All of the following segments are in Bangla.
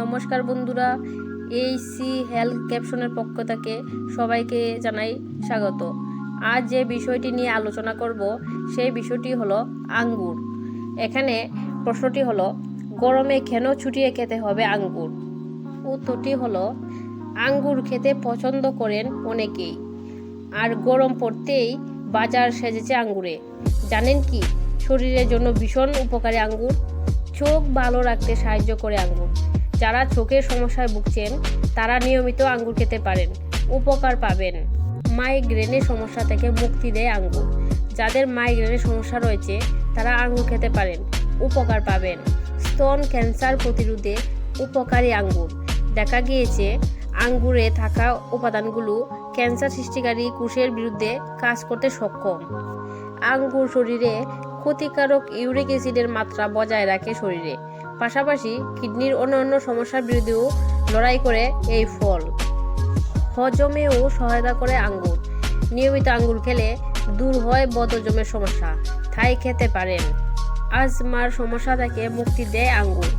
নমস্কার বন্ধুরা এই সি হেলথ ক্যাপশনের পক্ষ থেকে সবাইকে জানাই স্বাগত। আজ যে বিষয়টি নিয়ে আলোচনা করব, সেই বিষয়টি হলো আঙ্গুর। এখানে প্রশ্নটি হলো, গরমে কেন ছুটিয়ে খেতে হবে আঙ্গুর? উত্তরটি হলো, আঙ্গুর খেতে পছন্দ করেন অনেকেই, আর গরম পড়তেই বাজার সেজেছে আঙ্গুরে। জানেন কি, শরীরের জন্য ভীষণ উপকারী আঙ্গুর? চোখ ভালো রাখতে সাহায্য করে আঙ্গুর। যারা চোখের সমস্যায় ভুগছেন, তারা নিয়মিত আঙ্গুর খেতে পারেন। উপকার পাবেন। মাইগ্রেনের সমস্যা থেকে মুক্তি দেয় আঙ্গুর। যাদের মাইগ্রেনের সমস্যা রয়েছে, তারা আঙ্গুর খেতে পারেন। উপকার পাবেন। স্তন ক্যান্সার প্রতিরোধে উপকারী আঙ্গুর। দেখা গিয়েছে, আঙ্গুরে থাকা উপাদানগুলো ক্যান্সার সৃষ্টিকারী কোষের বিরুদ্ধে কাজ করতে সক্ষম। আঙ্গুর শরীরে ক্ষতিকারক ইউরিক অ্যাসিডের মাত্রা বজায় রাখে শরীরে। পাশাপাশি কিডনির অন্যান্য সমস্যার বিরুদ্ধেও লড়াই করে এই ফল। হজমেও সহায়তা করে আঙ্গুর। নিয়মিত আঙ্গুর খেলে দূর হয় বদহজমের সমস্যা। তাই খেতে পারেন। আজমার সমস্যা থেকে মুক্তি দেয় আঙ্গুর।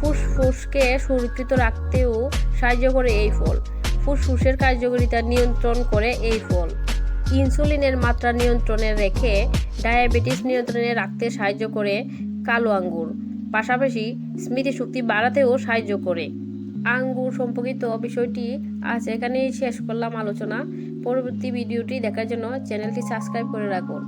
ফুসফুসকে সুরক্ষিত রাখতেও সাহায্য করে এই ফল। ফুসফুসের কার্যকারিতা নিয়ন্ত্রণ করে এই ফল। ইনসুলিনের মাত্রা নিয়ন্ত্রণে রেখে ডায়াবেটিস নিয়ন্ত্রণে রাখতে সাহায্য করে কালো আঙ্গুর। পাশাপাশি স্মৃতিশক্তি বাড়াতেও সাহায্য করে। আঙ্গুর সম্পর্কিত বিষয়টি আজ এখানেই শেষ করলাম আলোচনা। পরবর্তী ভিডিওটি দেখার জন্য চ্যানেলটি সাবস্ক্রাইব করে রাখুন।